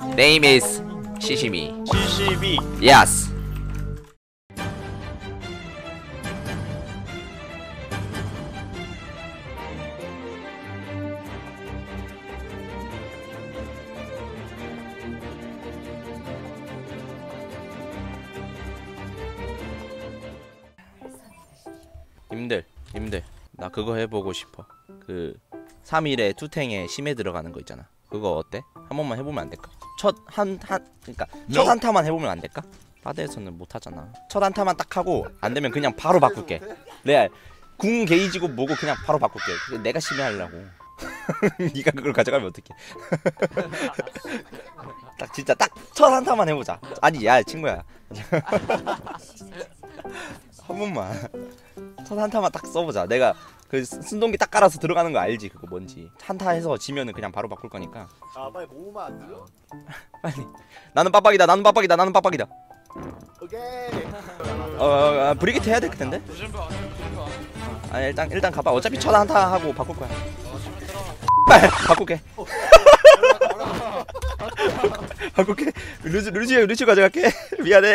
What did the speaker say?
Name is 시시미. CCB Yes. 님들, 님들, 나 그거 해보고 싶어. 그 3일에 투탱에 심해 들어가는 거 있잖아. 그거 어때? 한 번만 해보면 안 될까? 첫한한 그러니까 첫 한타만 해보면 안 될까? 바드에서는 못 하잖아. 첫 한타만 딱 하고 안 되면 그냥 바로 바꿀게. 레알 궁 게이지고 뭐고 그냥 바로 바꿀게. 내가 심해 하려고. 네가 그걸 가져가면 어떡해? 딱 진짜 딱 첫 한타만 해보자. 아니 야 친구야. 한 번만 첫 한타만 딱 써보자. 내가 그 순동기 딱 깔아서 들어가는 거 알지? 그거 뭔지. 한타 해서 지면은 그냥 바로 바꿀 거니까. 아 빨리 모으면 안 들려? 빨리. 나는 빡빡이다. 나는 빡빡이다. 나는 빡빡이다. 오케이 어, 어, 어 브리기트 해야 될 텐데. 아 일단 일단 가봐. 어차피 첫 한타 하고 바꿀 거야. 빨 바꿀게. 바꿀게. 루즈 루즈 루즈 가져갈게. 미안해.